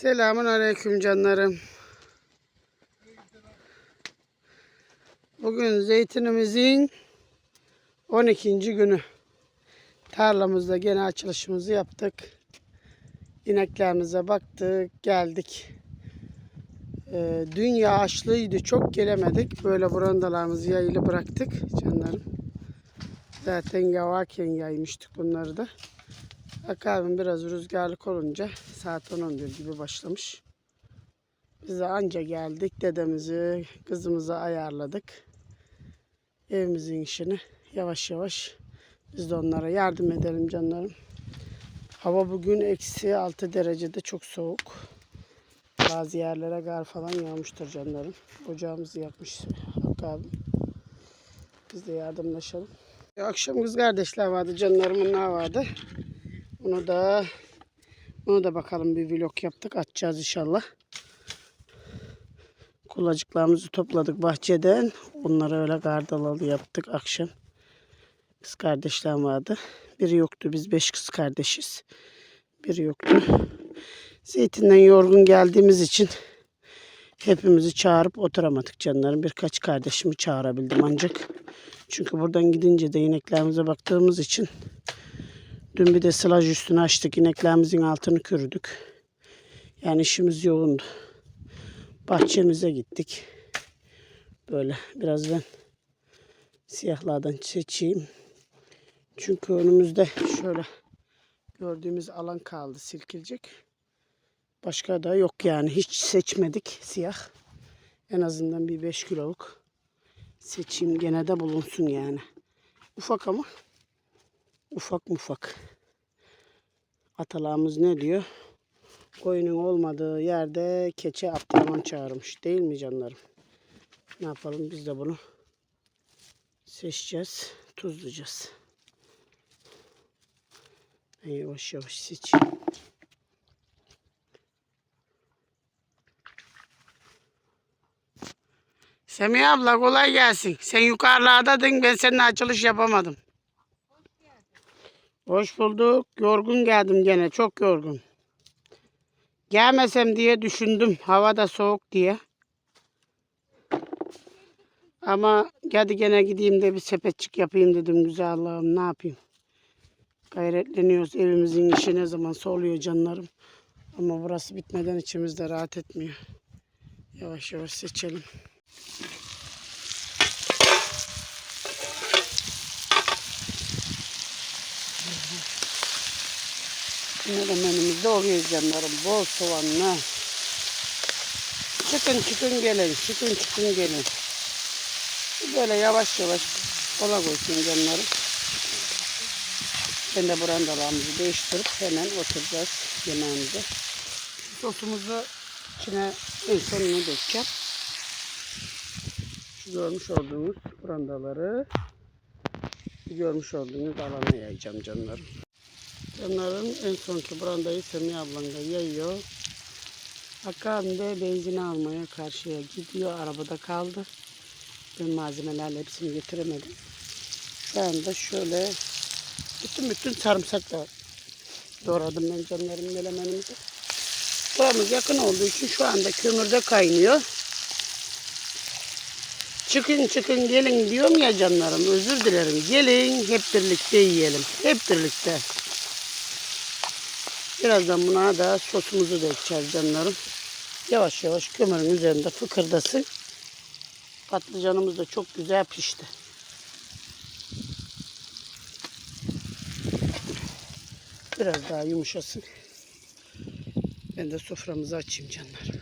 Selamun aleyküm canlarım. Bugün zeytinimizin 12. günü. Tarlamızda gene açılışımızı yaptık. İneklerimize baktık, geldik. Ee, dün yağışlıydı, çok gelemedik. Böyle brandalarımızı yayılı bıraktık canlarım. Zaten yağarken yaymıştık bunları da. Akabim biraz rüzgarlık olunca saat 10-11 gibi başlamış. Biz de anca geldik. Dedemizi, kızımızı ayarladık. Evimizin işini yavaş yavaş biz de onlara yardım edelim canlarım. Hava bugün eksi 6 derecede çok soğuk. Bazı yerlere kar falan yağmıştır canlarım. Ocağımızı yakmış akabim. Biz de yardımlaşalım. Akşam kız kardeşler vardı canlarımın ne vardı. Onu da onu da bakalım bir vlog yaptık. Açacağız inşallah. Kulacıklarımızı topladık bahçeden. Onları öyle gardalalı yaptık akşam. Kız kardeşlerim vardı. Biri yoktu. Biz beş kız kardeşiz. Biri yoktu. Zeytinden yorgun geldiğimiz için hepimizi çağırıp oturamadık canlarım. Birkaç kardeşimi çağırabildim ancak. Çünkü buradan gidince de ineklerimize baktığımız için Dün bir de sılaj üstünü açtık. ineklerimizin altını kürüdük. Yani işimiz yoğundu. Bahçemize gittik. Böyle biraz ben siyahlardan seçeyim. Çünkü önümüzde şöyle gördüğümüz alan kaldı silkilecek. Başka da yok yani. Hiç seçmedik siyah. En azından bir 5 kiloluk seçeyim gene de bulunsun yani. Ufak ama ufak mufak. Atalarımız ne diyor? Koyunun olmadığı yerde keçe Abdurrahman çağırmış. Değil mi canlarım? Ne yapalım biz de bunu seçeceğiz. Tuzlayacağız. Ben yavaş yavaş seçeyim. Semih abla kolay gelsin. Sen yukarılardadın ben seninle açılış yapamadım. Hoş bulduk. Yorgun geldim gene. Çok yorgun. Gelmesem diye düşündüm. Hava da soğuk diye. Ama geldi gene gideyim de bir sepetçik yapayım dedim. Güzel Allah'ım ne yapayım. Gayretleniyoruz. Evimizin işi ne zaman oluyor canlarım. Ama burası bitmeden içimizde rahat etmiyor. Yavaş yavaş seçelim. Menemenimiz de oluyor canlarım. Bol soğanlı. Çıkın çıkın gelin. Çıkın çıkın gelin. Böyle yavaş yavaş ola koysun canlarım. Ben de brandalarımızı değiştirip hemen oturacağız yemeğimize. Sosumuzu içine en sonuna dökeceğim. Şu görmüş olduğunuz brandaları görmüş olduğunuz alana yayacağım canlarım. Canların en sonki brandayı Semih ablam da yayıyor. Hakan da benzin almaya karşıya gidiyor. Arabada kaldı. Ben malzemelerle hepsini getiremedim. Ben de şöyle bütün bütün sarımsakla doğradım ben canlarım melemenimizi. Buramız yakın olduğu için şu anda kömürde kaynıyor. Çıkın çıkın gelin diyorum ya canlarım özür dilerim. Gelin hep birlikte yiyelim. Hep birlikte. Birazdan buna da sosumuzu dökeceğiz canlarım. Yavaş yavaş kömürün üzerinde fıkırdasın. Patlıcanımız da çok güzel pişti. Biraz daha yumuşasın. Ben de soframızı açayım canlarım.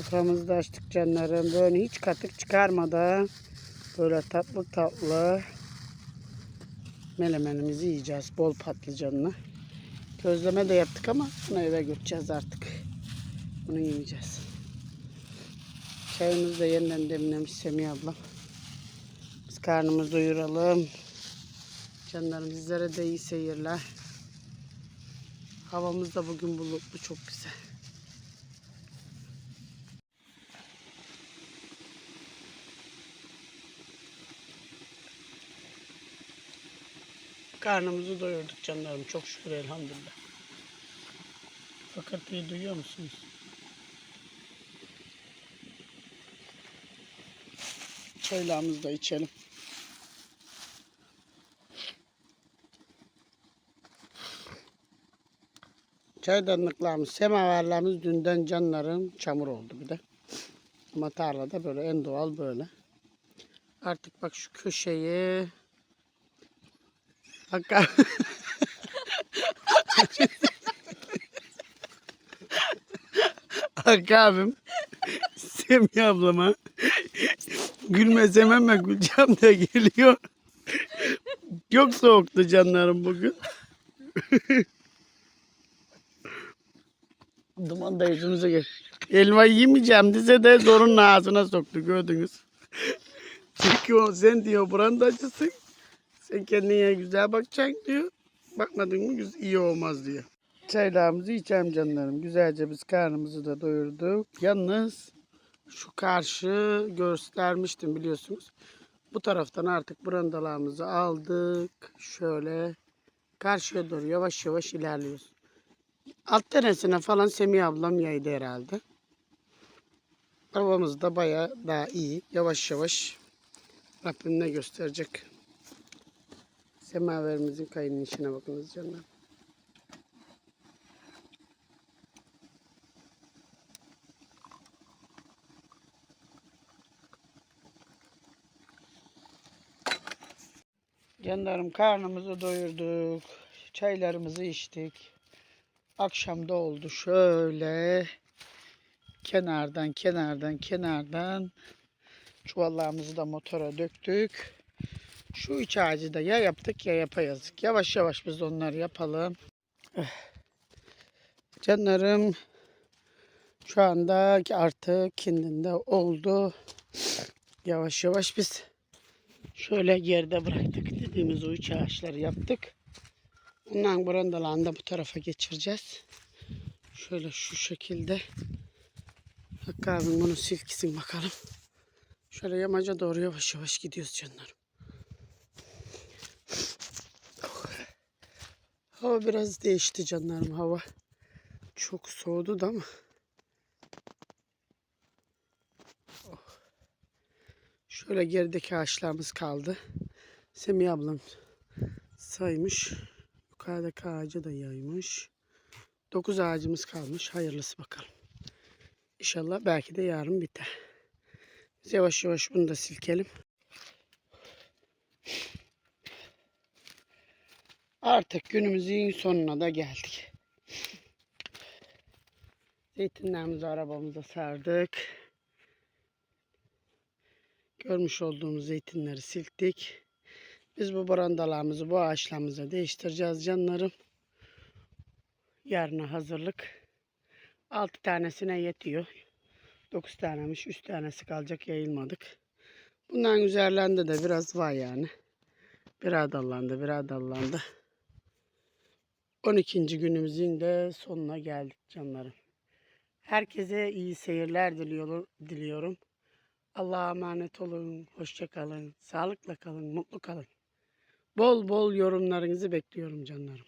Soframızı da açtık canlarım. Böyle hiç katık çıkarmadan böyle tatlı tatlı melemenimizi yiyeceğiz. Bol patlıcanlı. Közleme de yaptık ama bunu eve götüreceğiz artık. Bunu yiyeceğiz. Çayımızı da yeniden demlemiş Semih ablam. Biz karnımızı doyuralım. Canlarım sizlere de iyi seyirler. Havamız da bugün bulutlu çok güzel. Karnımızı doyurduk canlarım. Çok şükür elhamdülillah. Fakırtıyı duyuyor musunuz? Çaylarımızı da içelim. Çaydanlıklarımız, semaverlerimiz dünden canlarım çamur oldu bir de. Ama tarlada böyle en doğal böyle. Artık bak şu köşeyi Hakan. Hakkı abim Semih ablama gülmesem ama güleceğim de geliyor. Çok soğuktu canlarım bugün. Duman da yüzümüze gel. Elma yemeyeceğim dize de zorun ağzına soktu gördünüz. Çünkü o sen diyor buranın da acısın. Sen kendine güzel bakacaksın diyor. Bakmadın mı iyi olmaz diyor. Çaylarımızı içelim canlarım. Güzelce biz karnımızı da doyurduk. Yalnız şu karşı göstermiştim biliyorsunuz. Bu taraftan artık brandalarımızı aldık. Şöyle karşıya doğru yavaş yavaş ilerliyoruz. Alt denesine falan Semih ablam yaydı herhalde. Havamız da baya daha iyi. Yavaş yavaş Rabbim ne gösterecek. Semaverimizin içine bakınız canlar. Canlarım karnımızı doyurduk. Çaylarımızı içtik. Akşam da oldu şöyle. Kenardan kenardan kenardan çuvallarımızı da motora döktük. Şu üç ağacı da ya yaptık ya yapayazdık. Yavaş yavaş biz onları yapalım. Eh. Canlarım şu anda artık kendinde oldu. Yavaş yavaş biz şöyle geride bıraktık dediğimiz o üç ağaçları yaptık. Ondan brandalarını da bu tarafa geçireceğiz. Şöyle şu şekilde. Hakkı abim bunu silkisin bakalım. Şöyle yamaca doğru yavaş yavaş gidiyoruz canlarım. Hava biraz değişti canlarım hava. Çok soğudu da ama. Oh. Şöyle gerideki ağaçlarımız kaldı. Semih ablam saymış. Yukarıdaki ağacı da yaymış. Dokuz ağacımız kalmış. Hayırlısı bakalım. İnşallah belki de yarın biter. Biz yavaş yavaş bunu da silkelim. Artık günümüzün sonuna da geldik. Zeytinlerimizi arabamıza sardık. Görmüş olduğumuz zeytinleri silktik. Biz bu brandalarımızı bu ağaçlarımıza değiştireceğiz canlarım. Yarına hazırlık. 6 tanesine yetiyor. 9 tanemiş. 3 tanesi kalacak yayılmadık. Bundan üzerlerinde de biraz var yani. Bir dallandı, bir dallandı. 12. günümüzün de sonuna geldik canlarım. Herkese iyi seyirler diliyorum. Allah'a emanet olun. Hoşça kalın. Sağlıkla kalın. Mutlu kalın. Bol bol yorumlarınızı bekliyorum canlarım.